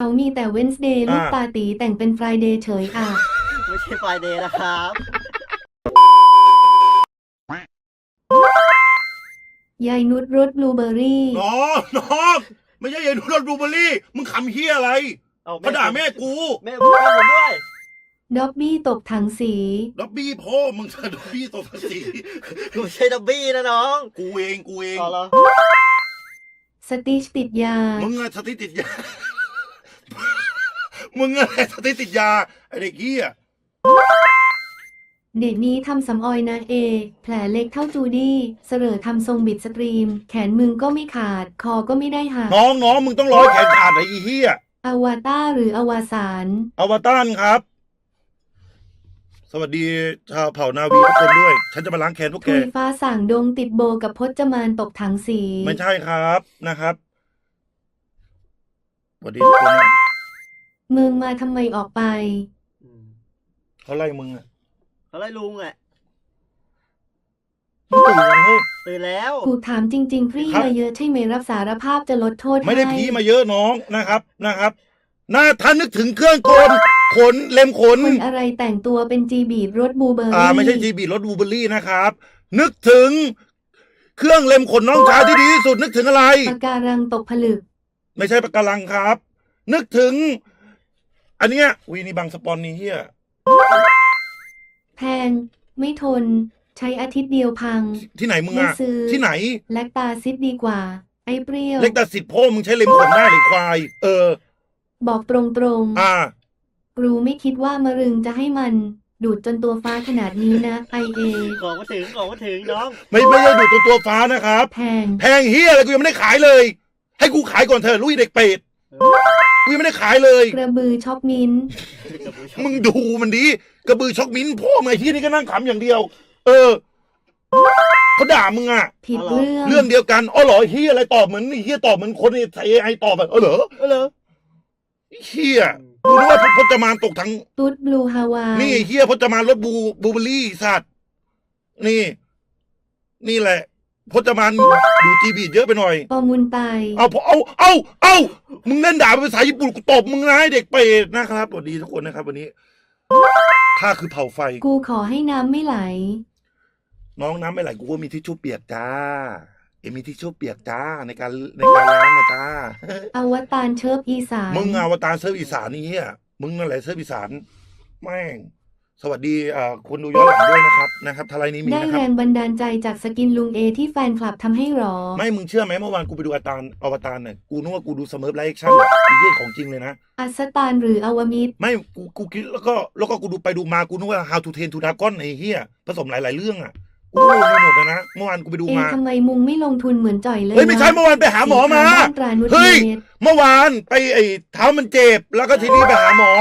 เขามีแต่เวนส์เดย์อ่าลูกตาตีแต่งเป็นฟรายเดย์เฉยอะ ไม่ใช่ไฟเดย์นะครับ ยายนุชรสบลูเบอร์รี่ น้องน้องไม่ใช่ยายนุชรสบลูเบอร์รี่ มึงขำเฮียอะไรเอาเขาด่าแม่กูแม่ผมแม่ผมด้วยด็อบบี้ตกถังสีด็อบบี้พ่อมึงจะด็อบบี้ตกภาษีกูไม่ใช่ดับบี้นะน้องกูเองกูเอง ต่อแล้วสติชติดยามึงอะสติติดยา มึงอะไรสติติดยาไอเด็กเฮียเด็กนี้ทำสำออยนะเอ แผลเล็กเท่าจูดี้ เสรอทำทรงบิดสตรีม แขนมึงก็ไม่ขาด คอก็ไม่ได้หัก น้องน้องมึงต้องร้อยแขนขาดไอ้อีเฮียอวตารหรืออวสานอวตารครับ สวัสดีชาวเผ่านาวีทุกคนด้วย ฉันจะมาล้างแค้นพวกแก ทุยฟ้าสั่งดงติดโบกับพจมานตกถังสี ไม่ใช่ครับนะครับสวัสดีทุกคน มึงมาทำไมออกไป อืมเขาไล่มึงอะเขาไล่ลุงอะมึงตื่นยังเฮ้ย ตื่นแล้ว กูถามจริง ๆพรี่ครับ มาเยอะใช่ไหมรับสารภาพจะลดโทษไม่ได้ให้ผีมาเยอะน้องนะครับนะครับน่าท่านนึกถึงเครื่องกลขนเล็มขน คนอะไรแต่งตัวเป็นจีบีดรถบลูเบอร์รี่อ่าไม่ใช่จีบีรถบูเบอรี่นะครับ นึกถึง เครื่องเล็มขนน้องชายที่ดีที่สุดนึกถึงอะไรปากการังตกผลึก ไม่ใช่ปะการังครับ นึกถึง อันเนี้ยวีนี่บางสปอนนี่เฮียแพงไม่ทน ใช้อาทิตย์เดียวพัง ที่ไหนมึงไม่อะซื้อ ที่ไหน แลคตาซิดดีกว่า ไอ้เปรี้ยว เล็กแต่สิทธิ์พ่อมึงใช้เล็มขนได้หรือควาย เออ บอกตรงๆอ่ากรูไม่คิดว่ามะรึงจะให้มัน ดูดจนตัวฟ้าขนาดนี้นะไอเอของมาถึงของมาถึงน้อง ไม่ไม่ได้ดูดตัวตัวฟ้านะครับ แพง แพงเฮียอะไรกูยังไม่ได้ขายเลย ให้กูขายก่อนเถอะลุยเด็กเป็ด กูยังไม่ได้ขายเลย กระบือช็อกมิ้นท์มึงดูมันดีกระบือช็อกมิ้นพ่อมึงไอ้ที่นี่ก็นั่งขำอย่างเดียว เออเขาด่ามึงอะผิดเรื่อง เรื่องเดียวกันอ๋อเหรอเฮียอะไรตอบเหมือนเฮียตอบเหมือนคนไอไอตอบแบบเออเหรอเออเหรอเฮียกูนึกว่าพจมานตกทั้งตุ๊ดบลูฮาวายนี่เฮียพจมานรถบูบูเบอรี่สัตว์นี่ นี่แหละ พจมานดูจีบีเยอะไปหน่อย ปอมุนไตเอาพอเอาเอาเอามึงเล่นด่าเป็นภาษาญี่ปุ่นกูตบมึงนะไอ้เด็กเป็ดนะครับสวัสดีทุกคนนะครับ วันนี้ข้าคือเผาไฟ กูขอให้น้ำไม่ไหล น้องน้ำไม่ไหลกูก็มีทิชชู่เปียกจ้า เอ็มมีทิชชู่เปียกจ้าในการในการล้างนะจ้า อวตารเชิบอีสาน มึงอวตารเซิร์ฟอีสานนี่เฮียมึงนั่นแหละเซิร์ฟอีสานแม่ง สวัสดีอ่าคนดูย้อนหลังด้วยนะครับนะครับทลายนี้มีได้นะคแรรับงบันดาลใจจากสกินลุงเอที่แฟนคลับทำให้หรอ ไม่มึงเชื่อไหมเมื่อวานกูไปดูอวตารอวตารเนี่ยกูนึกว่ากูดูสมิร์ฟไลท์แอคชั่นอีเหี้ยของจริงเลยนะอัสตานหรืออวมิตรไม่กูกูคิดแล้วก็แล้วก็กูดูไปดูมากูนึกว่า How to Train to Dragon ไอ้เหี้ยผสมหลาย ๆ เรื่องอะกูงงไปหมดเลยนะเมื่อวานกูไปดูเอมาทำไมมุงไม่ลงทุนเหมือนจ่อยเลยเฮ้ยไม่ใช่เมื่อวานไปหาหมอมาสีขวบ้นตรานุชเฮ้ยเมตรเมื่อวานไปไอ้เท้ามันเจ็บแล้วก็ทีนี้ไปหาหมอ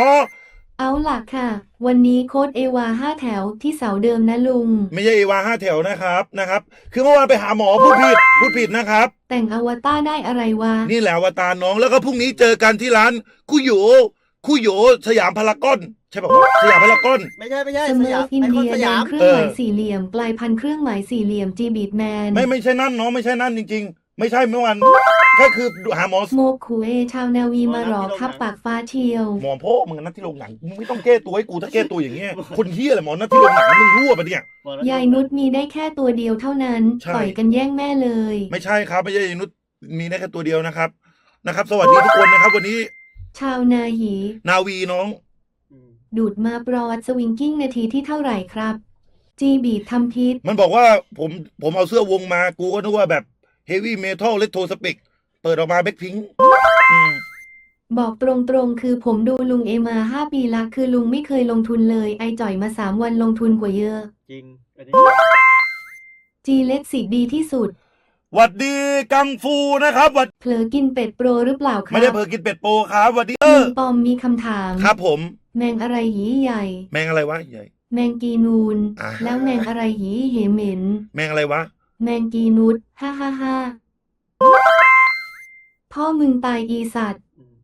เอาล่ะค่ะ วันนี้โค้ดเอวาห้าแถวที่เสาเดิมนะลุง ไม่ใช่เอวาห้าแถวนะครับนะครับ คือเมื่อวานไปหาหมอพูดผิดพูดผิดนะครับ แต่งอวตารได้อะไรวะ นี่แหละอวตารน้องแล้วก็พรุ่งนี้เจอกันที่ร้านคุโยคุโยสยามพารากอนใช่ป่ะสยามพารากอน ไม่ใช่ไม่ใช่เสสมอยามอินไอคอนเดียสแดยางมเครื่องหมายเออสี่เหลี่ยมกลายพันธุ์เครื่องหมายสี่เหลี่ยมจีบีดแมน ไม่ไม่ใช่นั่นน้องไม่ใช่นั่นจริง ๆ ไม่ใช่เมื่อวานก็คือหาหมอโมคูเอชาวนาวีมารอครับปากฟ้าเชียว หมอพ่อมึงนัดที่โรงหนังมึงไม่ต้องแก้ตัวให้กูถ้าแก้ตัวอย่างเงี้ยคนเฮียอะไรหมอนัดที่โรงหนังมึงรั่วปะเนี่ยบอกแล้วยายนุชมีได้แค่ตัวเดียวเท่านั้นใช่ต่อยกันแย่งแม่เลย ไม่ใช่ครับไม่ใช่นุชมีได้แค่ตัวเดียวนะครับนะครับ สวัสดีทุกคนนะครับ วันนี้ ชาวนาหีนาวีน้องอืมดูดมาปรอดสวิงกิ้งนาทีที่เท่าไหร่ครับจีบีดทำพิษมันบอกว่าผมผมเอาเสื้อวงมากูก็นึกว่าแบบ เฮฟวี่เมทัลเลตโทสปิกเปิดออกมาแบ็คพิงอืมบอกตรงๆ คือผมดูลุงเอมาห้าปีละคือลุงไม่เคยลงทุนเลย ไอจ่อยมาสามวันลงทุนกว่าเยอะ จริง อันนี้จีเล็กสิดีที่สุด หวัดดีกังฟูนะครับหวัดเผลอกินเป็ดโปรหรือเปล่าครับไม่ได้เพอกินเป็ดโปครับหวัดดีเอลุองปอมมีคำถาม ครับผม แมงอะไรหีใหญ่ แมงอะไรวะใหญ่ แมงกีนูนอ่าแล้วแมงอะไรหีเหเหม็น แมงอะไรวะ แมงกีนุดฮ่าฮ่าฮ่า พ่อมึงตายอีสัตว์อืม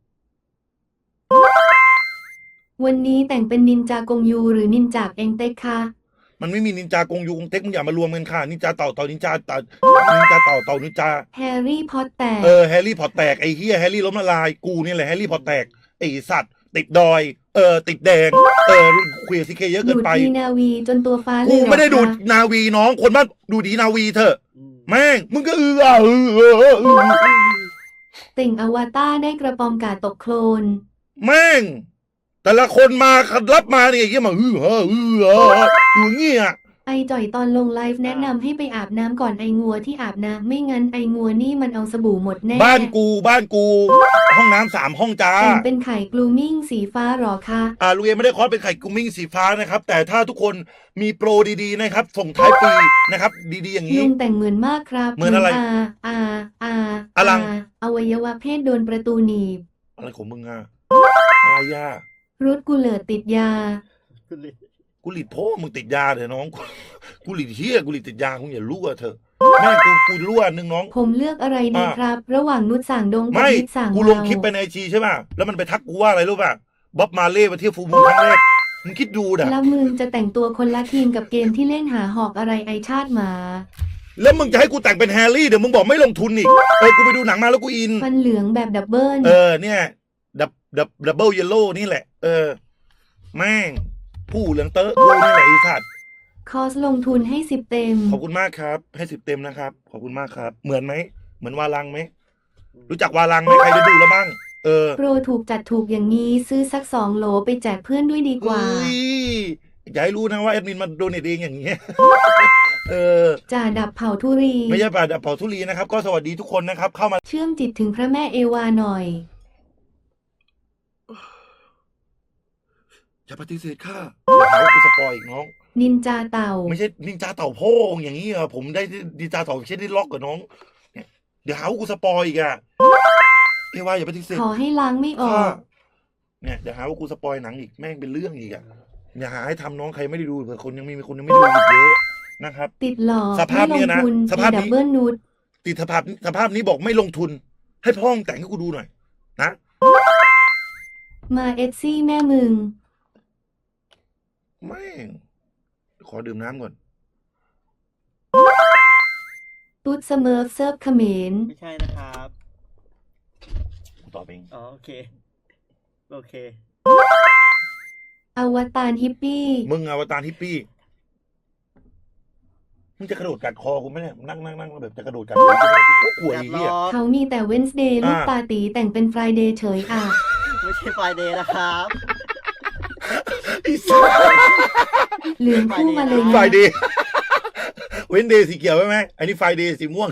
วันนี้แต่งเป็นนินจากงยูหรือนินจากเองเต็กคะมันไม่มีนินจากงยูกงเต็กมึงอย่ามารวมกันค่ะนินจาเต่าเต่านินจาเต่านินจาเต่าเต่านินจาแฮร์รี่พอตแตกเออแฮร์รี่พอตแตกไอ้เฮียแฮร์รี่ล้มละลายกูนี่แหละแฮร์รี่พอตแตกไอสัตว์ ติดดอย เออ ติดแดง เออคุยกับซีเคเยอะเกิดูนดไป ดีนาวีจนตัวฟ้าเหลืกูองไม่ได้ดูดคะนาวีน้องคนบ้านดูดีนาวีเถอะอืมแม่งมึงก็เออเออเออเออเออ ติ่งอวตารได้กระปอมกาตกโคลน แม่ง แต่ละคนมารับมาเนี่ยยี่มาเออเออเออเอออยู่เงี้ย ไอจ่อยตอนลงไลฟ์แนะนำให้ไปอาบน้ำก่อนไองัวที่อาบน้ำไม่งั้นไองัวนี่มันเอาสบู่หมดแน่บ้านกูบ้านกู ห้องน้ำสามห้องจ้า แต่งเป็นไข่กลูมิ่งสีฟ้าหรอคะอ่าลุงเอไม่ได้คอสเป็นไข่กุ้งมิ่งสีฟ้านะครับ แต่ถ้าทุกคนมีโปรดีๆนะครับ ส่งท้ายปีนะครับ ดีๆอย่างนี้ ลุงแต่งเหมือนมากครับเหมือนอะไรอาอาอาอลังอวัยวะเพศโดนประตูหนีบอะไรของมึงอะอะไรยารุดกูเหลิดติดยาคุณลิ กูหลีดโพ่มึงติดยาเถอะน้อง กูหลีดเฮียกูหลีดติดยาคงอย่ารั่วเถอะแม่งกูกูรั่วนึงน้องผมเลือกอะไรดีอ่าครับ ระหว่างนุชสั่งดงกับไม่นิดสั่งกูลงเมาคลิปไปในไอจีใช่ป่ะแล้วมันไปทักกูว่าอะไรรู้ป่ะบ๊อบมาเล่มาเที่ยวฟูลมูลครั้งแรกมึงคิดดูด่ะแล้วมึงจะแต่งตัวคนละทีมกับเกมที่เล่นหาหอกอะไรไอชาติหมาแล้วมึงจะให้กูแต่งเป็นแฮร์รี่เดี๋ยวมึงบอกไม่ลงทุนอีกเออกูไปดูหนังมาแล้วกูอินฟันเหลืองแบบดับเบิลเออเนี่ยดับดับดับเบิลเยลโล่นี่แหละ เออแม่ง ผู้เหลืองเตอะกูนี่แหละไอ้สัตว์คอสลงทุนให้สิบเต็ม ขอบคุณมากครับ ให้สิบเต็มนะครับ ขอบคุณมากครับ เหมือนไหม เหมือนวาลังไหม รู้จักวาลังไหมใครได้ดูแล้วบ้าง เออโปรถูกจัดถูกอย่างนี้ซื้อสักสองโหลไปแจกเพื่อนด้วยดีกว่า เฮ้ยอย่าให้รู้นะว่าแอดมินมาโดเนทเองอย่างเงี้ย เออ จ่าดับเผาทุรี ไม่ใช่ป่าดับเผาทุลีนะครับ ก็สวัสดีทุกคนนะครับ เข้ามา เชื่อมจิตถึงพระแม่เอวาหน่อย อย่าปฏิเสธค่ะอย่าหาว่ากูสปอยอีกน้อง นินจาเต่า ไม่ใช่นินจาเต่าโพงอย่างนี้อะผมได้นินจาเต่าไม่ใช่ได้ล็อกกับน้องเนี่ยเดี๋ยวหาว่ากูสปอยอีกอะเอว่าอย่าปฏิเสธขอให้ล้างไม่ออค่ะกเนี่ยเดี๋ยวหาว่ากูสปอยหนังอีกแม่งเป็นเรื่องอีกอะอย่าหาให้ทำน้องใครไม่ได้ดูเผื่อคนยังมีคนยังไม่ดูอีกเยอะนะครับ ติดหลอกสภาพไม่เนี่ลยงนะทุนสภาพมีนี้ ดับเบิลนูดติดสภาพสภาพนี้บอกไม่ลงทุน ให้พ่อมึงแต่งให้กูดูหน่อยนะ มาเอซซี่แม่มึง แม่ง ขอดื่มน้ำก่อน ตุ๊ดเสเมอร์ฟเซิร์ฟเขมร ไม่ใช่นะครับ กูตอบเอง อ๋อ โอเค โอเค อวตารฮิปปี้มึงอวตารฮิปปี้ มึงจะกระโดดกัดคอกูไหมเนี่ย นั่งนั่งนั่งแล้วแบบจะกระโดดกัดคอกูไหมกูกลัวอยาไอ้กลเหี้ยองเขามีแต่เวนส์เดย์อ่าลูกตาตีแต่งเป็นฟรายเดย์เฉยอะ ไม่ใช่ไฟเดย์นะครับไอ้สัสเห ลืองคู่มาเลยไฟนะเดย์เว้นเดย์สีเขียวใช่ไหมอันนี้ไฟเดย์สีม่วง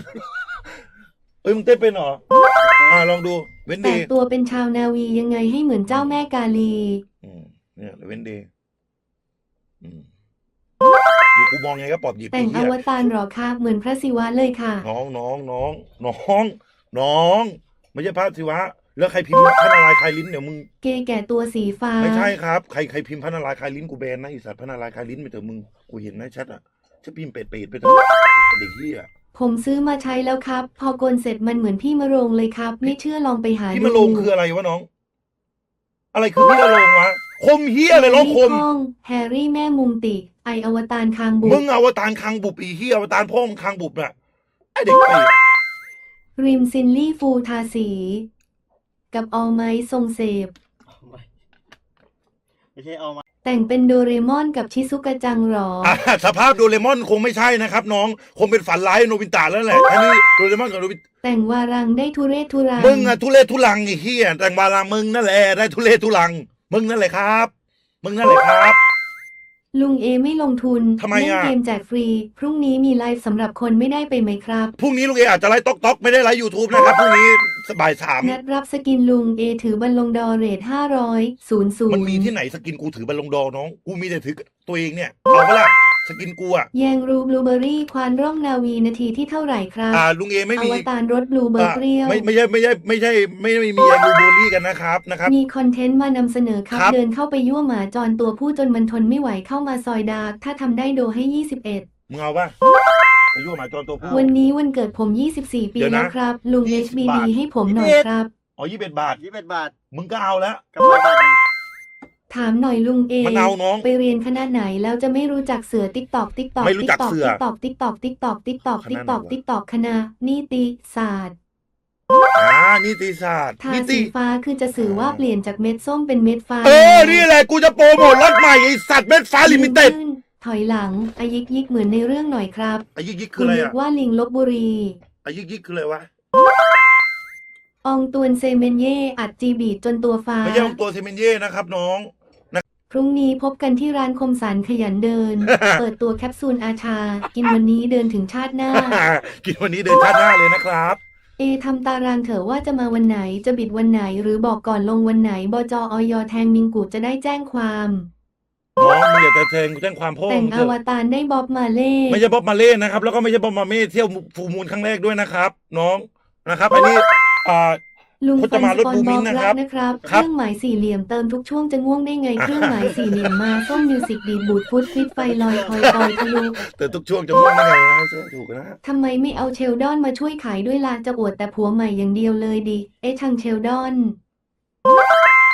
เอ้ยมึงเต้นเป็นเหรออ่าลองดูเว้นเดแต่ย์ตัวเป็นชาวนาวียังไงให้เหมือนเจ้าแม่กาลี อืมเนี่ยเว้นเดย์อืมดูกูมองไงก็ปอบหยิบแต่งไอ้อเหี้ยวตารหรอคะเหมือนพระศิวะเลยค่ะ น้องน้องน้องน้องน้องไม่ใช่พระศิวะ แล้วใครพิมพ์พระนารายณ์คลายลิ้นเดี๋ยวมึง เกย์แก่ตัวสีฟ้า ไม่ใช่ครับ ใครใครพิมพ์พระนารายณ์คลายลิ้นกูแบนนะไอสัตว์พระนารายณ์คลายลิ้นไปเถอะมึง กูเห็นนะแชทอะจะพิมพ์เป็ดเป็ดไปเถอะเด็กเหี้ย ผมซื้อมาใช้แล้วครับ พอโกนเสร็จมันเหมือนพี่มะโรงเลยครับ ไม่เชื่อลองไปหาพี่มาลงคืออะไรวะน้อง อะไรคือพี่มาลงวะ คมเหี้ยอะไรร้องคม แฮร์รี่ข้องแฮร์รี่แม่มุมติ ไออวตารคางบุมึกงอวตารคางบุบอีเหี้ยอวตารพ่อมึงคางบุบน่ะไอเด็กเป็ดริมซินลี่ฟูทาสี กับออลไมท์ทรงเสพไม่ไม่ใช่เอามาแต่งเป็นโดเรมอนกับชิซุกะจังหรอ อะสภาพโดเรมอนคงไม่ใช่นะครับน้อง คงเป็นฝันร้ายโนบิตะแล้วแหละอันนี้โดเรมอนกับโนบิตะแต่งวารังได้ทุเรศทุรังมึงอะทุเรศทุลังไอ้เหี้ยแต่งบาลามึงนั่นแหละได้ทุเรศทุลัง มึงนั่นแหละครับ มึงนั่นแหละครับ ลุงเอไม่ลงทุนทำไมเล่นอะเกมแจกฟรี พรุ่งนี้มีไลฟ์สำหรับคนไม่ได้ไปไหมครับ พรุ่งนี้ลุงเออาจจะไลฟ์ต๊อกต๊อกไม่ได้ไลฟ์ยูทูบนะครับพรุ่งนี้บ่ายสามนัดรับสกินลุงเอถือบัลลงดอร์เรทห้าร้อยศูนย์ศูนมันย์มีที่ไหนสกินกูถือบัลลงดอร์น้อง กูมีแต่ถือตัวเองเนี่ยเอาปะล่ะ สกินกูอะแยงรูบลูเบอรี่ควานร่องนาวีนาทีที่เท่าไหร่ครับอ่าลุงเอไม่อมีวตารรถบลูเบอร์อ่าเปรี้ยวไม่ไม่ใช่ไม่ใช่ไม่ใช่ไม่ไม่มีแอนดูโบลี่กันนะครับนะครับ มีคอนเทนต์มานำเสนอครับครับ เดินเข้าไปยั่วหมาจรตัวผู้จนมันทนไม่ไหวเข้ามาซอยดาร์กถ้าทำได้โดให้21มึงเอาปะไปยั่วหมาจรตัวผู้วันนี้วันเกิดผม 24 ปีเดี๋ยวนะแล้วครับลุง20 HBD บาทให้ผมหน่อยครับอ๋อยี่สิบเอ็ดบาทยี่สิบเอ็ดบาท มึงก็เอาแล้วกับร้อยบาทหนึง ถามหน่อยลุงเอมันเอาน้องไปเรียนคณะไหนแล้วจะไม่รู้จักเสือติ๊กตอกติ๊กตอกไม่รู้จักเสือติ๊กตอกติ๊กตอกติ๊กตอกติ๊กตอกคณะติ๊กไหนตอกวะ ติ๊กตอกคณะนิติศาสตร์อ่านิติศาสตร์ทานิสีติฟ้าคือจะสื่อว่าเปลี่ยนจากเม็ดส้มเป็นเม็ดฟ้าเออ นี่แหละกูจะโปรโมทรถใหม่ไอสัตว์เม็ดฟ้าลิมิเต็ดขึ้นถอยหลังอายิกยิกเหมือนในเรื่องหน่อยครับอายิกยิกคืคุอณอะไรนึอะกว่าลิงลบบุรีอายิกยิกคืออะไรวะ อองตวนเซเมนเย่อัดจีบีดจนตัวฟ้า ไม่ใช่ของตัวเซเมนเย่นะครับน้อง พรุ่งนี้พบกันที่ร้านคมสันขยันเดิน เปิดตัวแคปซูลอาชา กินวันนี้เดินถึงชาติหน้า กินวันนี้เดินชาติหน้าเลยนะครับ เอทำตารางเถอะว่าจะมาวันไหนจะบิดวันไหนหรือบอกก่อนลงวันไหนบจออยแทงมิงกูจะได้แจ้งความ น้องมึงอย่าแต่แทงกูแจ้งความพ่อแต่งมึงอเถวอะตารได้บ๊อบมาเล่ ไม่ใช่บ๊อบมาเล่นนะครับ แล้วก็ไม่ใช่บ๊อบมาเม่เที่ยวฟูมูลครั้งแรกด้วยนะครับ น้องนะครับ อันนี้อ่า ลุงพจฟันมานสรถปอนบูบมิอนกนะรัครับกนะครับเคครับรื่องหมายสี่เหลี่ยมเติมทุกช่วงจะง่วงได้ไงเครื่องหมายสี่เหลี่ยมมาส้มมิวสิกดีดบูดฟุตฟิตไฟลอยคอยคอยทะลุแต่ทุกช่วงจะม่วงได้ไงนะเชื่อถูกนะทำไมไม่เอาเชลดอนมาช่วยขายด้วยล่ะจะอวดแต่ผัวใหม่อย่างเดียวเลยดิเอ๊ะทางเชลดอน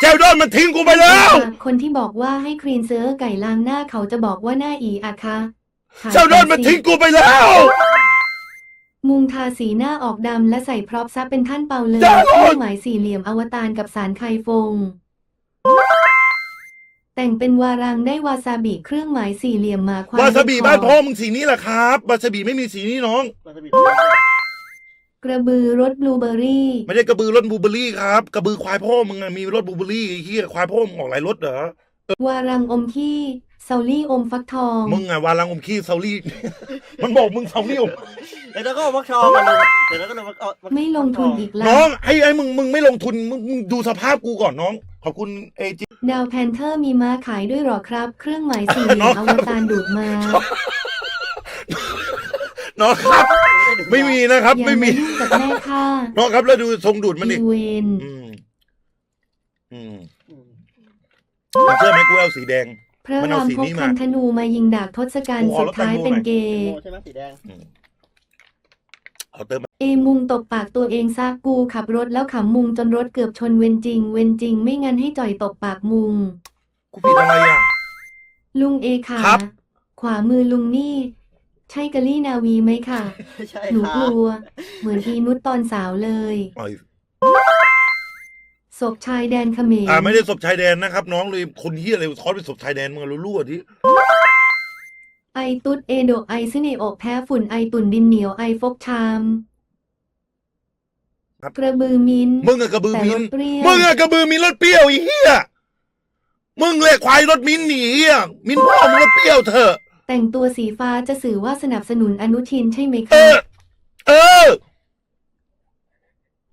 เจลดอนมันทิ้งกูไปแล้ว คนที่บอกว่าให้ครีนเซอร์ไก่ล้างหน้าเขาจะบอกว่าหน้าอีอะคะถามเจลดอนมันทิ้งกูไปแล้ว มุงทาสีหน้าออกดำและใส่พร็อพซับเป็นท่านเปาเลยเจ้าเครื่องหมายสี่เหลี่ยมอวตารกับสารไคฟง แต่งเป็นวารังได้วาซาบิเครื่องหมายสี่เหลี่ยมมาควายวาซาบิคบ้านพ่อมึงสีนี้แหละครับวาซาบิไม่มีสีนี้น้องวาซาบิกระบือรสบลูเบอร์รี่ ไม่ใช่กระบือรถบลูเบอร์รี่ครับ กระบือควายพ่อมึงอะมีรถบลูเบอร์รี่ไอ้เหี้ยควายพ่อมึงออกหลายรถเหรอ วารังอมขี้ เซาลี่อมฟักทอง มึงอะวาลังอมขี้เซาลี่ มันบอกมึงเซาลี่อมเดี๋ยวเราก็เอามักทองมาลงเดี๋ยวเราก็เอามักเอามักไม่ลงทุนอีกแล้น้อวงไอ้ไอ้มึงมึงไม่ลงทุนมึงมึงดูสภาพกูก่อนน้อง ขอบคุณเอจิดาวแพนเทอร์มีม้าขายด้วยเหรอครับ เครื่องหมายสี่เหลี่ยน้อมงอวตารดูดมาน้องครับ ไม่มีนะครับ อย่าไม่มียุ่งกับแม่ค่ะน้องครับแล้วดูทรงดูดมันดิอีเวนอืม อืมอืมมึงเชื่อไหมกูเอาสีแดง พระมันราเอามสีพกนี้มาคันธนูมายิงดาบทศกัณฐ์กูเอาสุดท้ายรถแตงโมเป็นหน่อยเกโอ้ย์ ใช่ไหมสีแดงอืมเอาเติมมาเอมุงตบปากตัวเองซากกูขับรถแล้วขำมุงจนรถเกือบชนเวนจริง เวนจริง ไม่งั้นให้จ่อยตบปากมุง กูผิดอะไรอะ ลุงเอค่ะครับ ขวามือลุงนี่ ใช่กะลี่นาวีไหมค่ะ ไม่ใช่หนูครักบลัว เหมือนอีนุชตอนสาวเลย อ๋อ ศพชายแดนเขมรอ่าไม่ได้ศพชายแดนนะครับ น้องเลยคนเฮียอะไรคอสเป็นศพชายแดนมึงรู้ๆอะที่ไอตุดเอโดไอซิเนโอกแพ้ฝุ่นไอตุ่นดินเหนียวไอฟกชาม ครับ กระบือมินมึงอะกระบือแต่มิรน ถเปรี้ยวมึงอะกระบือมินรถเปรี้ยวไอ้เหี้ย มึงเลยควายรถมินหนีอะมินพ่อมึงรถเปรี้ยวเถอะ แต่งตัวสีฟ้าจะสื่อว่าสนับสนุนอนุทินใช่ไหมเอคะอ เออ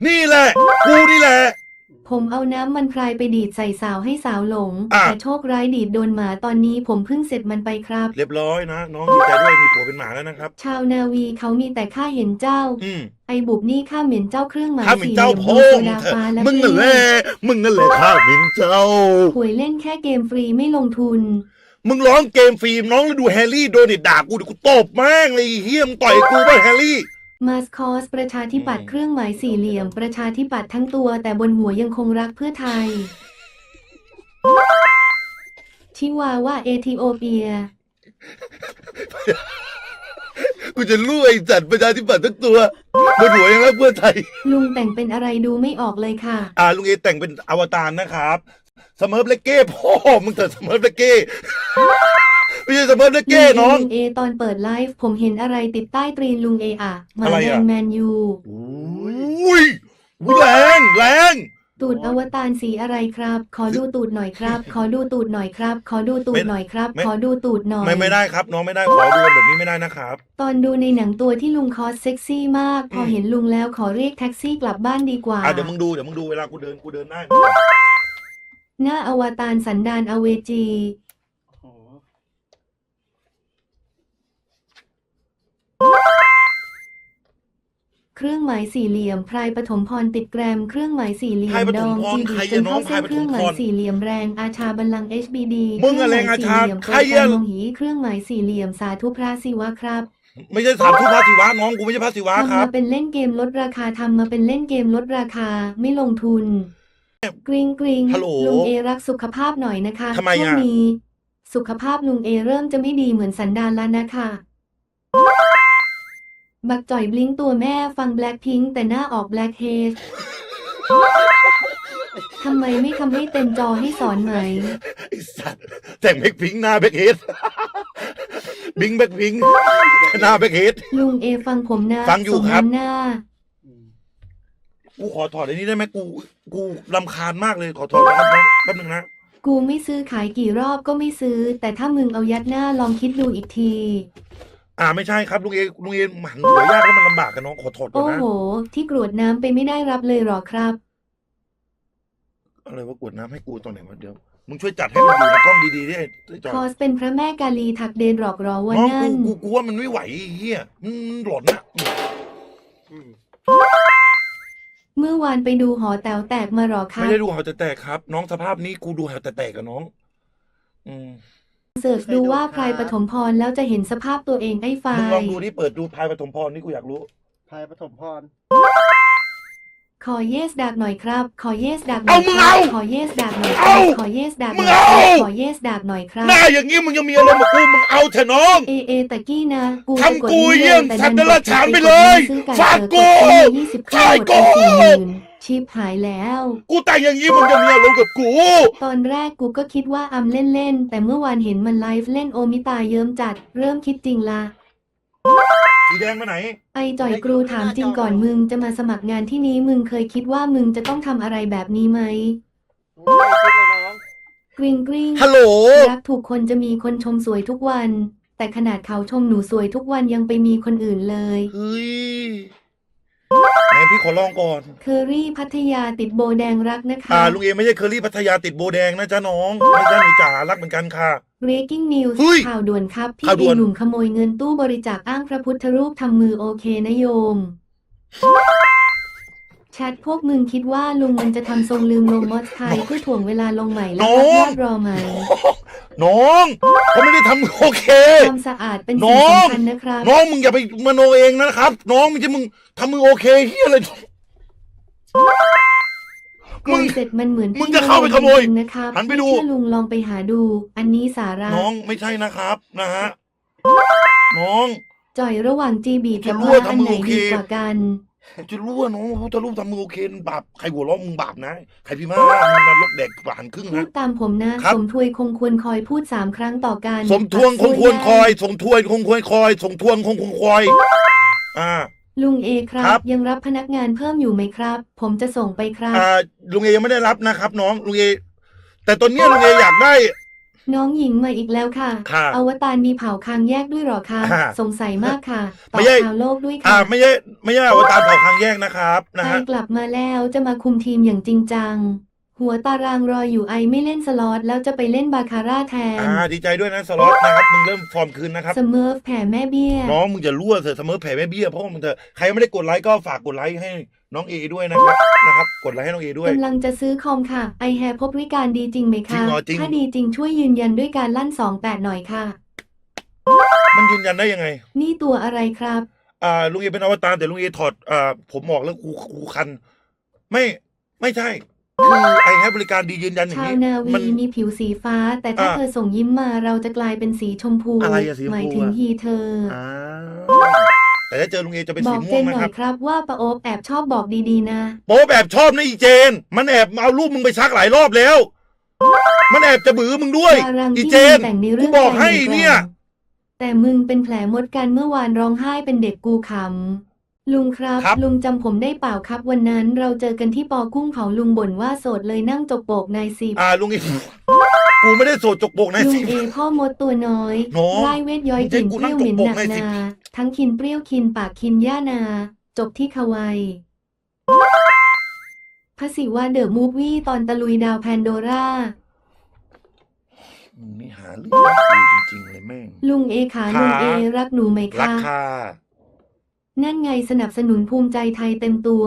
นี่แหละ กูนี่แหละ ผมเอาน้ำมันพรายไปดีดใส่สาวให้สาวหลง อะ แต่โชคร้ายดีดโดนหมาตอนนี้ผมเพิ่งเสร็จมันไปครับ เรียบร้อยนะ น้องดีใจด้วยมีผัวเป็นหมาแล้วนะครับ ชาวนาวีเขามีแต่ข้าเห็นเจ้า อืมไอบุบนี่ข้าเหม็นเจ้าเครื่องหมายข้าเป็นสี่เหเจ้าลี่ยมพ่อดูโซมึงดาเถอะฟ้าและมึงเปนั่นแหรี้ละยวมึงนั่นแหละข้าเป็นเจ้า หวยเล่นแค่เกมฟรีไม่ลงทุน มึงร้องเกมฟิล์มน้องแล้วดูแฮร์รี่โดนดิด่ากูเดี๋ยวกูตบแม่งเลยไอ้เฮียมึงต่อยกูป่ะแฮร์รี่ มาสคอส ประชาธิปัตย์อืมเครื่องหมายสี่เหลี่ยม ประชาธิปัตย์ทั้งตัว แต่บนหัวยังคงรักเพื่อไทย ชิวาว่าเอธิโอเปีย กูจะรู้ไอ้จัดประชาธิปัตย์ทั้งตัวบนหัวยังรักเพื่อไทย ลุงแต่งเป็นอะไรดูไม่ออกเลยค่ะ อ่าลุงเอแต่งเป็นอวตารนะครับสเมิร์ฟเลกเก้พ่อมึงเถอะสเมิร์ฟเลกเก้ ไม่ใช่สเมิร์เลกเก้น้องลุงเอตอนเปิดไลฟ์ผมเห็นอะไรติดใต้ตรีนลุงเออะหมาอะไรแดอะ งแมนยูอุ้ยแรงแรงตูดอวตารสีอะไรครับ ขอดูตูดหน่อยครับ ขอดูตูดหน่อยครับ ขอดูตูดหน่อยครับ ขอดูตูดหน่อย ไม่ไม่ได้ครับ น้องไม่ได้ขอดูแบบนี้ไม่ได้นะครับ ตอนดูในหนังตัวที่ลุงคอสเซ็กซี่มาก พอเห็นลุงแล้วขอเรียกแท็กซี่กลับบ้านดีกว่า อะเดี๋ยวมึงดูเดี๋ยวมึงดูเวลากูเดินกูเดินได้ หน้าอวตารสันดานอเวจี เครื่องหมายสี่เหลี่ยมพรายปฐมพรติดแกรม เครื่องหมายสี่เหลี่ยพรายมปดฐอมงพรจีใครบีอะจนน้องเข้าเส้นพรายปฐมพรเครื่องหมายสี่เหลี่ยมแรงอาชาบัลลังก์ HBD มึงอะแรงอาชาเครื่องหมยใครสี่เหลี่ยมอะโปรแกรมมงหีเครื่องหมายสี่เหลี่ยมสาธุพระศิวะครับไม่ใช่สามทุกพระศิวะน้องกูไม่ใช่พระศิวะคทำรับมาเป็นเล่นเกมลดราคาทำมาเป็นเล่นเกมลดราคาไม่ลงทุน กริงกริงฮัลโหลลุงเอรักสุขภาพหน่อยนะคะทำไมอะช่วงนี้สุขภาพลุงเอเริ่มจะไม่ดีเหมือนสันดานแล้วนะคะ บักจ่อยบลิงตัวแม่ฟังแบล็คพิงแต่หน้าออกแบล็คเฮดทำไมไม่ทำให้เต็มจอให้สอนไหม ไอ้สัตว์แต่งแบ็คพิงค์หน้าแบ็คเฮดบิงแบ็คพิงค์หน้าแบ็คเฮด ลุงเอฟังผมนะฟังอยู่สมครับ น้ำหน้าอืมกูขอถอดไอ้นี้ได้ไหมกู กูรำคาญมากเลยขอถอดนะครับน้องแป๊บนึงนะ กูไม่ซื้อขายกี่รอบก็ไม่ซื้อ แต่ถ้ามึงเอายัดหน้าลองคิดดูอีกที อ่าไม่ใช่ครับลุงเอลุงเอหันหัวยากแล้วมันลำบากกันน้องขอถอดก่อนโอ้นะโห ที่กรวดน้ำไปไม่ได้รับเลยหรอครับ อะไรว่ากรวดน้ำให้กูตอนไหนวะเดี๋ยวมึงช่วยจัดให้มันอยู่ในกล้องดีๆดิไอ้ไอ้จอคอสเป็นพระแม่กาลีถักเดนหรอกหรอวะน้องนั่นกูกูกูว่ามันไม่ไหวไอ้เฮียมันมันหลอนนะอืมเมื่อวานไปดูหอแต๋วแตกมาหรอครัไม่บ ได้ดูหาวแต่แตกครับ น้องสภาพนี้กูดูหาวแต่แตกกับน้อง อืม เสิร์ชดูว่าใครปฐมพรแล้วจะเห็นสภาพตัวเองไอ้ไฟมึงลองดูที่เปิดดูพายปฐมพรนี่กูอยากรู้ พายปฐมพร ขอเยสดักหน่อยครับ ขอเยสดักหน่เอาอยมึงครัเอาขอเยสดักหน่อยคเอารับ ขอเยสดักหน่อยมึงเอาครับขอเยสดักหน่อยครับหน้าอย่างงี้มึงยังมีอารมณ์กับกูมึงเอาเถอะน้องเอเอตะกี้นะกูทำจะกูนี่เยี่ยมแต่สัตว์ดัเดรัจฉานไปเลยซื้อไก่ฝากกูเออยี่สิบฝาข้ากวหมดกูไปสี่หมื่นชิปหายแล้ว กูแต่งอย่างงี้มึงยังมีอารมณ์กับกู ตอนแรกกูก็คิดว่าอำเล่นๆแต่เมื่อวานเห็นมันไลฟ์เล่นโอมิตาเยิ้มจัด เริ่มคิดจริงละ สีแดงมาไหน ไอจ่อยกรูถามจริงก่อนมึงจะมาสมัครงานที่นี้มึงเคยคิดว่ามึงจะต้องทำอะไรแบบนี้ไหมโอ้ยคิดเลยน้องกริงกริงฮัลโหล รักถูกคนจะมีคนชมสวยทุกวัน แต่ขนาดเขาชมหนูสวยทุกวันยังไปมีคนอื่นเลย เฮ้ย ไหนพี่ขอลองก่อน เคอรี่พัทยาติดโบแดงรักนะคะ อ่าลุงเอไม่ใช่เคอรี่พัทยาติดโบแดงนะจ๊ะน้องไม่ใช่หนูจ๋ารักเหมือนกันค่ะ Breaking News เฮ้ยข่าวด่วนครับ พี่ข่าวด่เอวน หนุ่มขโมยเงินตู้บริจาคอ้างพระพุทธรูปทำมือโอเคนะโยม แชทพวกมึงคิดว่าลุงมันจะทำทรงลืมลงมอสไทยเพื่อถ่วงเวลาลงใหม่แล้วรับยอดรอไหมน้องเขาไม่ได้ทำโอเคความสะอาดเป็นน้สิ่งองสำคัญนะครับ น้องมึงอย่าไปมโนเองนะครับ น้องมึงจะมึงทำมึงโอเคเฮียอะไรโกมึงยเสร็จมันเหมือนมึงจะเข้าไปขโมยจริงๆนะครับหันไปดูม่เชื่อลุงลองไปหาดู อันนี้สาระน้องไม่ใช่นะครับนะฮะน้องจ่อยระหว่างจีบีกับจะรู้ว่าว่าอันทำมือไหนโอเคดีกว่ากัน จะรู้ว่าน้องเขาจะรู้ทำมือโอเคมันบาปใครหัวเราะมึงบาปนะ ใครพี่มามึงนรกแดกผ่านครึ่งพูนะ ดตามผมนะ ครับ สมทวยคงควรคอยพูดสามครั้งต่อกันสมทวงคงควรคอย สมทวนคงควรคอย สมทวงคงควรคอย อ่า ลุงเอครัครับ บ ยังรับพนักงานเพิ่มอยู่ไหมครับ ผมจะส่งไปครับ อ่าลุงเอยังไม่ได้รับนะครับ น้องลุงเอ แต่ตอนเนี้ยลุงเออยากได้ น้องหญิงมาอีกแล้วค่ะ ค่ะอวตารมีเผาคางแยกด้วยเหรอคะค่ะสงสัยมากค่ะตไม่อบใช่ ชาวโลกด้วยอ่าค่ะไม่ใช่ไม่ใช่อวตารเผ่าคางแยกนะครับนะไอฮะ กลับมาแล้วจะมาคุมทีมอย่างจริงจัง หัวตารางรออยู่ไอไม่เล่นสล็อตแล้วจะไปเล่นบาคาร่าแทน อ่าดีใจด้วยนะสล็อตนะครับมึงเริ่มฟอร์มคืนนะครับเสมอแผ่แม่เบี้ย น้องมึงจะรั่วเถอะเสมอแผ่แม่เบี้ยเพราะว่ามึงเถอะใครไม่ได้กดไลค์ก็ฝากกดไลค์ให้น้องเอด้วยนะครับนะครับกดไลค์ให้น้องเอด้วยกำลังจะซื้อคอมค่ะไอแฮพบริการดีจริงไหมจริคะงเหรอจริงถ้าดีจริงช่วยยืนยันด้วยการลั่นสองแปดหน่อยค่ะ มันยืนยันได้ยังไง นี่ตัวอะไรครับอ่าลุงเอเป็นอวตารแต่ลุงเอถอดอ่าผมออกแล้วกูกูคัน ไม่ไม่ใช่ คือไอให้บริการดียืนยันอย่างชาวนี้ นาวีมันมีผิวสีฟ้า แต่ถ้าอะเธอส่งยิ้มมาเราจะกลายเป็นสีชมพู อะไรอะสีชมพูหมายถึงอะฮีเธอ อ่าแต่ถ้าเจอลุงเอจะเป็นบสีอกม่เจวงนหนะน่อครัยบครับว่าป้าโอ๊บแอบชอบบอกดีๆนะ โป๊แบบชอบนะอีเจน มันแอบเอารูปมึงไปซักหลายรอบแล้ว มันแอบจะบือมึงด้วย ดารังอีที่เจมึนงแต่งในกูเรื่องบอกให้แต่งเนี่ย แต่มึงเป็นแผลมดกันเมื่อวานร้องไห้เป็นเด็กกูขำ ลุงครับ ครับ ลุงจำผมได้เปล่าครับ วันนั้นเราเจอกันที่ปอกุ้งเผาลุงบ่นว่าโสดเลยนั่งจกโปกนายสิบอ่าลุงเอกูไม่ได้โสดจกโปกนายลุสิงเอพ่อมดตัวน้อยน้องไล่เวทย้อยมึงกจะลิ่นกูเปนั่รี้งยวเหม็นจกโปกหนักในสิบนา ทั้งคินเปรี้ยวคินปากคินย่านา จบที่คาวายพระศิวะเดอะมูฟวี่ตอนตะลุยดาวแพนโดรา มึงนี่หาเรื่องกูจริงๆเลยแม่ง ลุงเอขาค่ะ ลุงเอรักหนูไหมรักคะค่ะ นั่นไงสนับสนุนภูมิใจไทยเต็มตัว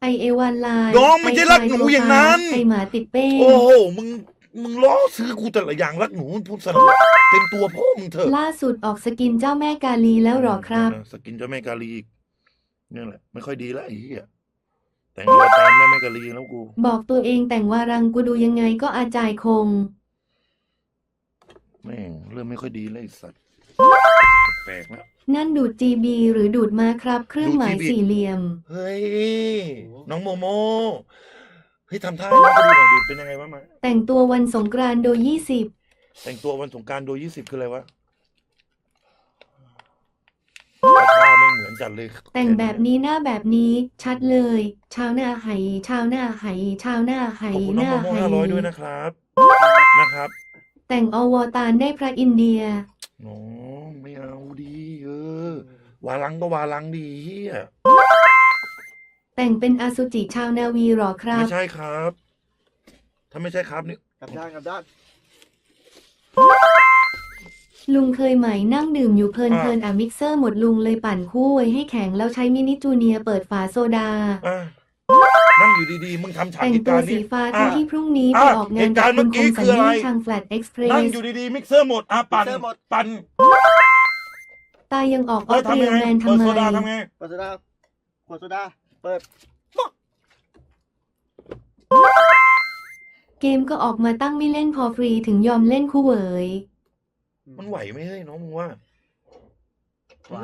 ไอเอวันไลน์น้องไม่ใช่รักหนูอย่างนั้น ไอหมาติดเป้งโอ้โห มึง มึงล้อซื้อกูแต่ละอย่างรักหนูพูดสนับเต็มตัวพ่อมึงเถอะ ล่าสุดออกสกินเจ้าแม่กาลีแล้วเหรอครับ สกินเจ้าแม่กาลีอีกนี่แหละ ไม่ค่อยดีแล้วไอ้เหี้ยแต่งอวตารได้แม่กาลีแล้วกู บอกตัวเองแต่งวารังกูดูยังไงก็อาจายคง แม่งเริ่มไม่ค่อยดีแล้วไอ้สัตว์แปลกๆแล้ว นั่นดูด GB หรือดูดมาครับ เครื่องหมายดูด GB สี่เหลี่ยม เฮ้ย น้องโมโม เฮ้ยทำท่าให้น้องเขาดูหน่อยดูเป็นยังไงวะมา แต่งตัววันสงกรานต์โดย 20 แต่งตัววันสงกรารโดยยี่สิบคืออะไรวะท่าไม่เหมือนจัดเลยแต่งแบบนี้หน้าแบบนี้ชัดเลย ชาวหน้าไหชาวหน้าไหชาวหน้าไหขอบคุณหน้องน้าโมโมไหห้าร้อยด้วยนะครับ นะครับ แต่งอวตารได้พระอินเดีย น้องไม่เอาดีเออ วาลังก็วาลังดีเฮียแต่งเป็นอสุจิชาวนาวีหรอครับ ไม่ใช่ครับ ถ้าไม่ใช่ครับนี่กลับด้านกลับด้านลุงเคยไหมนั่งดื่มอยู่เพลินเพลินอะมิกเซอร์หมดลุงเลยปั่นคู่ไว้ให้แข็งแล้วใช้มินิจูเนียร์เปิดฝาโซดา อะ นั่งอยู่ดีๆ มึงทำฉากแต่งเหตุตักาวรณ์สีนี้ฟ้าอะทั้งที่พรุ่งนี้อะไปออกงานเหตุการณ์กับเมื่คุอณกี้คมสันคืออะไรนี่ทางแฟลตเอ็กซ์เพรนั่งสอยู่ดีๆ มิกเซอร์หมดอะปั่นมิกเซอร์หมด ปั่นตายังออกอเอออสเตรีทำยยังไงแมนเปิทำดไมโซดาทำไง ขวดโซดาขวดโซดา เปิด เกมก็ออกมาตั้งไม่เล่นพอฟรีถึงยอมเล่นคู่เหวย มันไหวไหมเฮ้ยน้องมึงว่า ไหว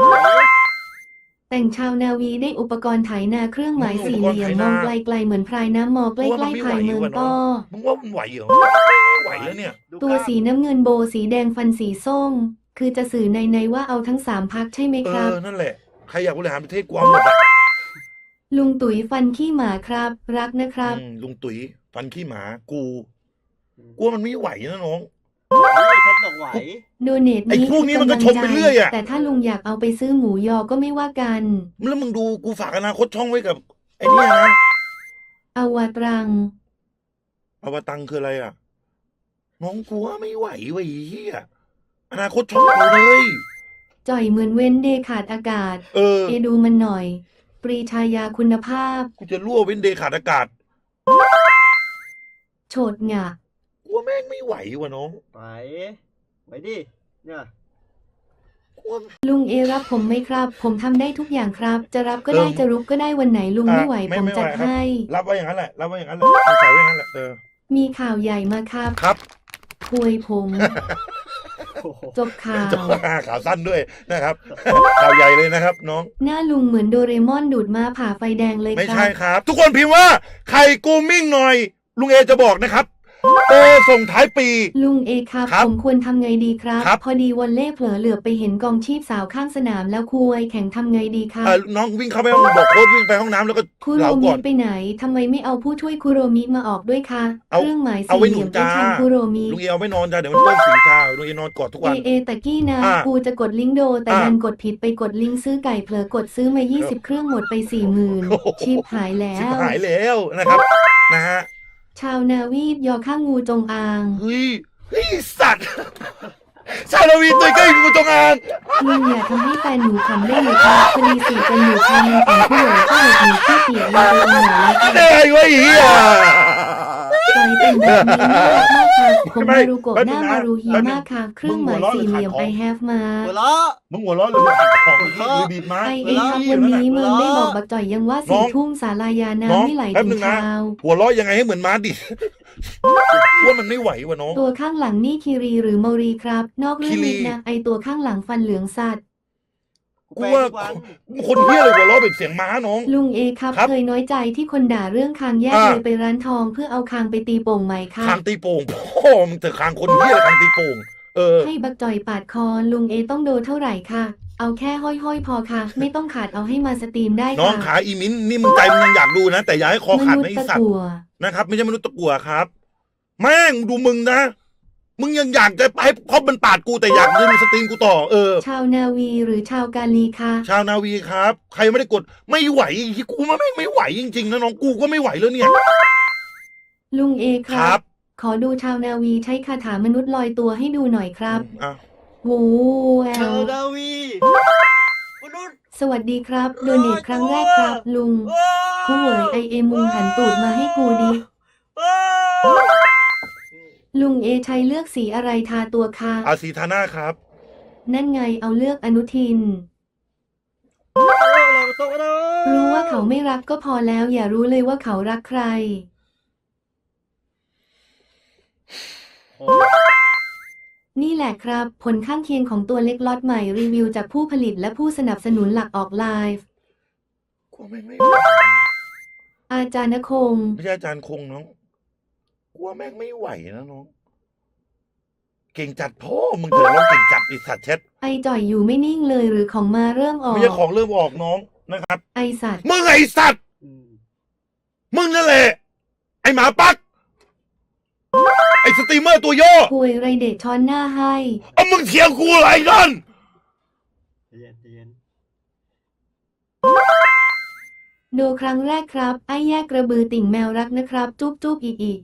แต่งชาวนาวีได้อุปกรณ์ไถนาเครื่องหมายสี่เหลี่ยมมองไกลๆเหมือนพรายน้ำมอใกล้ๆพายเมืองต้อมึงว่ามันไหวเหรอไม่ไหวแล้วเนี่ยดูตัวกล้ามสีน้ำเงินโบสีแดงฟันสีส้ม คือจะสื่อในในๆว่าเอาทั้งสามพักใช่ไหมเอครับอนั่นแหละ ใครอยากบริหารประเทศกูเอาหมดอะลุงตุ๋ยฟันขี้หมาครับ รักนะครับอืมลุงตุ๋ยฟันขี้หมากูกลัวมันไม่ไหวนะน้องไหว ฉันบอกไหว โดเนทไอ้นี้พวกนี้มันก็คืชมไปเรื่อยอะ แต่ถ้าลุงอยากเอาไปซื้อหมูยอก็ไม่ว่ากัน แล้วมึงดูกูฝากอนาคตช่องไว้กับไอ้เนี่ยนะอวตรัง อวตังคืออะไรอะ น้องกลัวไม่ไหวเว้ยเฮียอนาคตช่องกูเลยจ่อยเหมือนเว้นเดย์ขาดอากาศ เออ เอดูมันหน่อย ปรีชายาคุณภาพ กูจะรั่วเว้นเดย์ขาดอากาศ โฉดหงะก ลัวแม่งไม่ไหวว่ะน้องไหวไหวดิ เนี่ยกลัวลุงเอรับผมไหมครับ ผมทำได้ทุกอย่างครับ จะรับก็ได้เออ จะรุกก็ได้วันไหนลุงอะไม่ไหวไม่ผมไม่ไหวจัดครับให้ รับไว้อย่างนั้นแหละ รับไว้อย่างนั้นแหละมึงใส่ไว้อย่างนั้นแหละเออมีข่าวใหญ่มาครับครับคุยผม โอ้โหจบข่าว จะมาข่าวสั้นด้วยนะครับ ข่าวใหญ่เลยนะครับ น้อง หน้าลุงเหมือนโดเรมอนดูดมาผ่าไฟแดงเลยไม่ครัใช่บ ครับ ทุกคนพิมพ์ว่า ไข่กูมิ่งหน่อย ลุงเอจะบอกนะครับ โปรส่งท้ายปี ลุงเอครับ ครับผมควรทำไงดีครับ ครับ พอดีวันเล่เผลอเหลือบไปเห็นกองชีพสาวข้างสนามแล้วคุยแข่งทำไงดีครับ เอ่อน้องวิ่งเข้าไปห้องบอกโค้ชวิ่งไปห้องน้ำแล้วก็คุโรเหลามิก่อน ไปไหนทำไมไม่เอาผู้ช่วยคุโรมิมาออกด้วยคะเอาเครื่องหมายเอาสี่ไว้เหลี่ยมหนุนจ้าเป็นชันคุโรมิลุงเอเอาไม่นอนจ้าเดี๋ยวมันเปิ้ลสีชาลุงเอนอนกอดทุกเอวัน เอตะกี้นะอะกูจะกดลิงก์โด แต่อะดันกดผิดไปกดลิงก์ซื้อไก่เผลอกดซื้อมา 20 เครื่องหมดไป4 0,000ื่นโอ้โห ชิปหายแล้ชิบว หายแล้วนะครับนะฮะ ชาวนาวีดยอข้างงูจงอาง เฮ้ยเฮ้ยสัตว์ ชาลาวีตัวใกล้กูจงอางลุงอย่าทำให้แฟนหนูขำได้ไหมครับพอดีสี่เป็นหนูคามันของผู้เหลือก็หดหนูขี้เกียจเลยไปเอาหน่อยแล้วกันได้ไว้เฮียจอยเป็นแบบนี้น่ารักมาก ค่ะผมไม่มารูโกะแป๊บหนึน้างนะมารูฮีแป๊บนึงมากค่ะเครื่องหมายมึงหัวเราะหรือสี่เหลี่ยมขายของ I have มาหัวเราะมึงหัวเร้อนหรือมึงขัดของเมื่อกี้หรือบีบไม้ไอเองครับวันนี้เมืองได้บอกบักจ่อยยังว่าน้สี่องทุ่มสาลายาน้องน้ำไม่ไหลแป๊บถึนึงงนะเช้าหัวเร้อยังไงให้เหมือนม้าดิว่ามันไม่ไหวว่ะน้องตัวข้างหลังนี่คีรีหรือโมรีครับ นอกเรื่องคีรีนิดนะไอตัวข้างหลังฟันเหลืองสัตว์ กูว่าแปลงทุกวันคนเฮียเลยหัวเร้อแบบเสียงม้าน้อง ลุงเอครับครับเคยน้อยใจที่คนด่าเรื่องคางแยกอ่า เลยไปร้านทองเพื่อเอาคางไปตีโป่งไหมคะคางตีโป่งพ่อมึงเถอะคางคนเฮียเลยคางตีโป่งเออ ให้บักจ่อยปาดคอลุงเอต้องโดนเท่าไหร่ค่ะเอาแค่ห้อยๆพอค่ะ ไม่ต้องขาดเอาให้มาสตรีมได้น้องค่ะขาอีมิ้นนี่มึงใจมึงยังอยากดูนะ แต่อย่าให้คอมขาดนุษนะย์ไอตะสัตว์กัว นะครับ ไม่ใช่มนุษย์ตะกั่วครับ แม่งดูมึงนะ มึงยังอยากจะไปให้เพราะมันปาดกูแต่อยากดูสตรีมกูต่อเออ ชาวนาวีหรือชาวกาลีคะชาวนาวีครับ ใครไม่ได้กดไม่ไหวกูมาไม่งไม่ไหวจริงๆนะน้องกูก็ไม่ไหวแล้วเนี่ย ลุงเอคครัรับบขอดูชาวนาวีใช้คาถามนุษย์ลอยตัวให้ดูหน่อยครับอะโว้แวชาววดาวีมนุษย์ สวัสดีครับ โดเนทครั้งแรกครับ ลุงว้าวกูเหวยไอเอมุงหันตูดมาให้กูดิว้าว ลุงเอใช้เลือกสีอะไรทาตัวคะอาซีทาน่าครับนั่นไงเอาเลือกอนุทินโอ้เราตกแล้วรู้ว่าเขาไม่รักก็พอแล้ว อย่ารู้เลยว่าเขารักใครโอ้นี่แหละครับ ผลข้างเคียงของตัวเล็กล็อตใหม่รีวิวจากผู้ผลิตและผู้สนับสนุนหลักออกไลฟ์กลัวแม่งไม่ไหวอาจารย์นคง ไม่ใช่อาจารย์คงน้อง กลัวแม่งไม่ไหวนะน้อง เก่งจัดพ่อมึงเถอะร้องเก่งจัดไอสัตว์เช็ดไอจ่อยอยู่ไม่นิ่งเลยหรือของมาเริ่มออก ไม่ใช่ของเริ่มออกน้องนะครับ ไอสัตว์มึงไอสัตว์อืมมึงนั่นแหละ ไอหมาปัก ไอสตรีมเมอร์ตัวย่อคุยไรเด็กช้อนหน้าให้เอามึงเถียงกูอะไรนั่นใจเย็นใจเย็นดูครั้งแรกครับ ไอแยกกระบือติ่งแมวรักนะครับ จุ๊บจุ๊บอีกอีก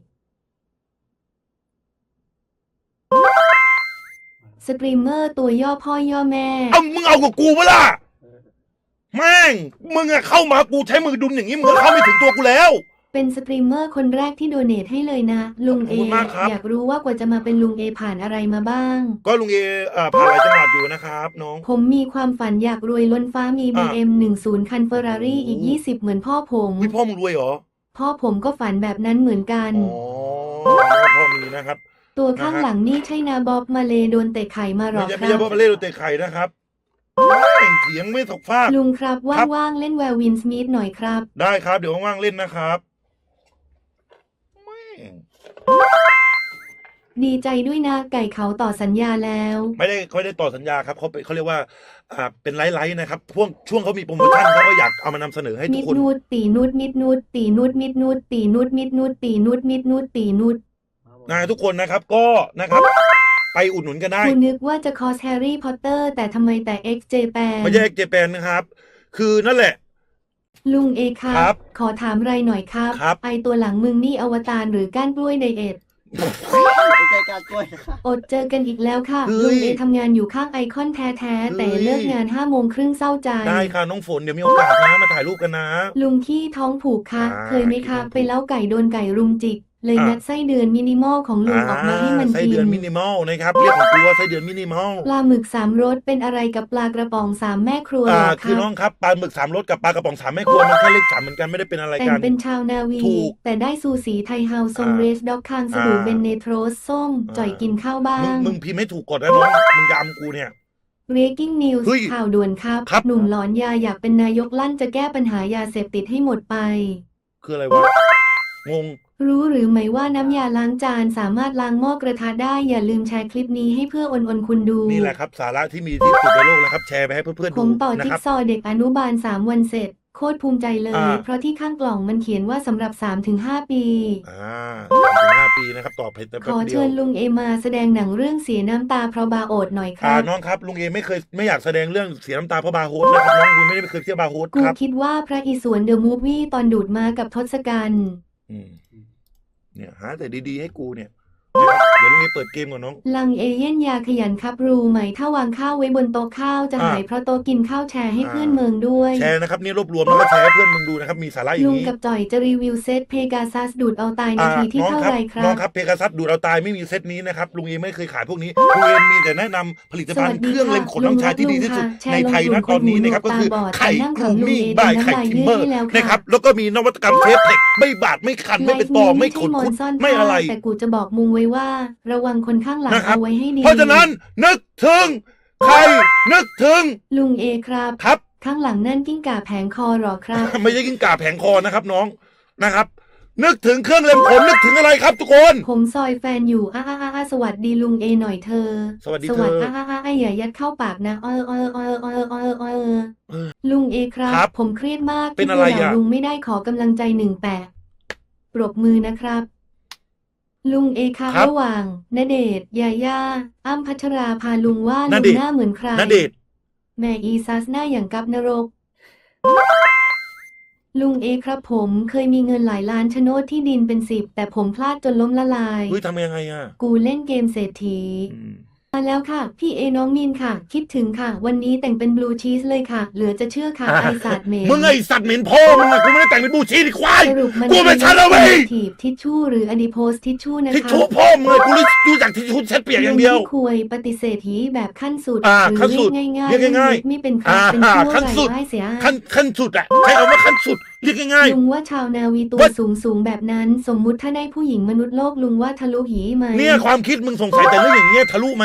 สตรีมเมอร์ตัวย่อพ่อย่อแม่ เอามึงเอากับกูเปะล่ะเออแม่งมึงอะเข้ามากูใช้มือดุนอย่างนี้มึงก็เข้าไม่ถึงตัวกูแล้ว เป็นสตรีมเมอร์คนแรกที่โดเนทให้เลยนะ ลุงขอบเอ คุณมากครับ อยากรู้ว่ากว่าจะมาเป็นลุงเอผ่านอะไรมาบ้าง ก็ลุงเอเอ่อผ่านหลายจังหวัดอยู่นะครับ น้อง ผมมีความฝันอยากรวยล้นฟ้ามี อะ BM 10 คันเฟอร์รารี่อีก 20 เหมือนพ่อผม วิพ่อมึงรวยเหรอพ่อผมก็ฝันแบบนั้นเหมือนกัน อ๋อพ่อมีนะครับ ตัวข้างนะฮะหลังนี่ใช่นาบ๊อบมาเลโดนเตะไข่มาหรไม่อใช่คไม่รัใช่บพ่อมาเล่นเตะไข่นะครับแม่งเถียงไม่ตกฟาก ลุงครับครับ ว่างๆเล่นแวร์วินสมิธหน่อยครับ ได้ครับ เดี๋ยวว่างๆเล่นนะครับแม่งดีใจด้วยนะไก่เขาต่อสัญญาแล้ว ไม่ได้เขาไม่ได้ต่อสัญญาครับเขาเป็นเขาเรียกว่าอ่าเป็นไลฟ์ๆนะครับช่วงช่วงเขามีโปรโมชั่นเขาก็อยากเอามานำเสนอให้ทุมิกดคน นูดตีนูดมิดนูดตีนูดมิดนูดตีนูดมิดนูดตีนูดมิดนูดตีนูดมาบอก นะทุกคนนะครับก็นะครับ ไปอุดหนุนกันได้กูนึกว่าจะคอสแฮร์รี่พอตเตอร์ แต่ทำไมแต่ XJ แปนไม่ใช่เอ็กเจแปนนะครับ คือนั่นแหละ ลุงเอครัครับ ขอถามไรหน่อยครับ ครับ ไอตัวหลังมึงนี่อวตารหรือก้านกล้วยไดเอทไม่ใช่การกล้วยนะคะอดเจอกันอีกแล้วค่ะ เฮ้ย ลุงเอทำงานอยู่ข้างไอคอนแท้ๆแต่เลิกงานห้าโมงครึ่งเศร้าใจ ได้ค่ะน้องฝนเดี๋ยวมีโอกาสนะมาถ่ายรูปกันนะ ลุงขี้ท้องผูกคะอ่าเคยไหมคะ ไปเล้าไก่โดนไก่รุมจิก เลยอะงัดไส้เดือนมินิมอลของลุงออกมาให้มันไส้กิเดือนนมินิมอลนะครับเรียกของกูว่าไส้เดือนมินิมอลปลาหมึกสามรสเป็นอะไรกับปลากระป๋องสามแม่ครัวอ่าเหรอคือคะน้องครับปลาหมึกสามรสกับปลากระป๋องสามแม่ครัวมันแค่เลขสามเหมือนกันไม่ได้เป็นอะไรแต่กังนเป็นชาวนาวี ถูกแต่ได้ซูสีไทยเฮาทรงอ่าเรสด็อกคางสบู่อ่าเบนเนโทรสส้มอ่า จ่อยกินข้าวบ้ามึงง มึงพิมพ์ให้ถูกก่อนนะน้องมึงจะอำกูเนี่ย Breaking News เฮ้ยข่าวด่วนครับ ครับ หนุ่มหลอนยาอยากเป็นนายกลั่นจะแก้ปัญหายาเสพติดให้หมดไป คืออะไรวะงง รู้หรือไม่ว่าน้ำยาล้างจานสามารถล้างหม้อกระทะได้อย่าลืมแชร์คลิปนี้ให้เพื่ออนอนคุณดู นี่แหละครับสาระที่มีที่สุดในโลกแล้วครับแชร์ไปให้เพื่อนๆผดูมต่อนะจิ๊คกรับ ซอว์เด็กอนุบาล 3 วันเสร็จ โคตรภูมิใจเลย อ่า เพราะที่ข้างกล่องมันเขียนว่าสำหรับ 3-5 ปี อ่าสามถึงห้าปีนะครับตอบเพจแต่ขแป๊บอเดียเชิวญลุงเอมาแสดงหนังเรื่องเสียน้ำตาเพราะบาโอดหน่อยคอ่ารับน้องครับลุงเอไม่เคยไม่อยากแสดงเรื่องเสียน้ำตาเพราะบาร์โฮสนะครับน้องกูไม่ได้เคยเที่ยวบาร์โฮสกูครับคิดว่าพระอิศวรเดอะมูฟวี่ตอนดูดมากับทศกัณฐ์ อืม เนี่ยหาแต่ดีๆให้กูเนี่ย เดี๋ยวลุงเอเปิดเกมก่อนน้อง ลังเอเย่นยาขยันครับรู้ไหมถ้าวางข้าวไว้บนโต๊ะข้าวจะอ่าหายเพราะโต๊ะกินข้าวแชร์ให้อ่าเพื่อนเมืองด้วย แชร์นะครับนี่รวบรวมแล้วก็แชร์ให้เพื่อนมึงดูนะครับมีสาระอย่าลุงงนี้กับจ่อยจะรีวิวเซตเพกาซัสดูดเอาตายนาอ่าทีที่น้องเท่าครับไหรครัน้อบงครับเพกาซัสดูดเอาตายไม่มีเซตนี้นะครับลุงเอไม่เคยขายพวกนี้ลุงเอมีแต่แนะนำผลิตภัณฑ์เครื่องเล็มขนน้องชายที่ดีที่สุดในไทยนะตอนนี้นะครับก็คือไข่กรูมิ่งบายไข่ทิมเมอร์นะครับแล้วก็มีนวัตกรรมเซฟเทคไม่บาดไม่คันไม่เป็นตอไม่ขดคุดไม่อะไร แต่กูจะบอกมุงไว้ว่าระวังคนข้างหลังนะครับ เอาไว้ให้ดีเพราะฉะนั้นนึกถึง ใคร นึกถึงลุงเอครับ ครับ ข้างหลังนั่นกิ้งก่าแผงคอหรอครับ ไม่ใช่กินก่าแผงคอนะครับน้องนะครับ นึกถึงเครื่องเล็มขนนึกถึงอะไรครับทุกคน ผมซอยแฟนอยู่อ้าอ้าอ้าอ้าสวัสดีลุงเอหน่อยเธอสวัสดีสวัสเธดีออ้าอ้าอ้าอย่ายัดเข้าปากนะเออเออเออเออเออเออเออลุงเอครับ ครับผมเครียดมากเป็นที่อะไรดูแลอะ ลุงไม่ได้ขอกำลังใจหนึ่งแปะปรบมือนะครับ ลุงเอครับครับระหว่างณเดชน์ยาย่าอ้ำพัชราพาลุงว่าณลุงเดชน์ หน้าเหมือนใครณเดชน์แม่อีซัสหน้าอย่างกับนรก ลุงเอครับผมเคยมีเงินหลายล้านโฉนดที่ดินเป็นสิบแต่ผมพลาดจนล้มละลาย เฮ้ยทำยังไงอะกูเล่นเกมเศรษฐี อืม มาแล้วค่ะ พี่เอน้องมีนค่ะ คิดถึงค่ะ วันนี้แต่งเป็นบลูชีสเลยค่ะ เหลือจะเชื่อค่ะอ่าไอสัตว์เหมนมึงไอสัตว์เหม็นพ่อมึงอะกูไม่ได้แต่งเป็นบูชีดีควายสรุปมันกูเป็นชาลาวีทีบทิชชู่หรืออดีโพสทิชชู่นะทิชคะชู่พ่อมึงอะกูรู้รู้จักทิชชู่เช็ดเปียกอย่างเดียวลุที่คุยปฏิเสธทีแบบขั้นสุดอ่าหรือขั้นสุดเรียกง่ายๆเรียกง่ายๆไม่เป็นครับอ่าเป็นชั่วขั้นสุดไรายเสียขั้นขั้นสุดอะใช้คำว่าขั้นสุด เรียกง่ายลุงว่าชาวนาวีตัว What? สูงสูงแบบนั้น สมมุติถ้าได้ผู้หญิงมนุษย์โลกลุงว่าทะลุหีไหมๆเนี่ยความคิดมึงสงสัยแต่เรื่องอย่างเงี้ยทะลุไหม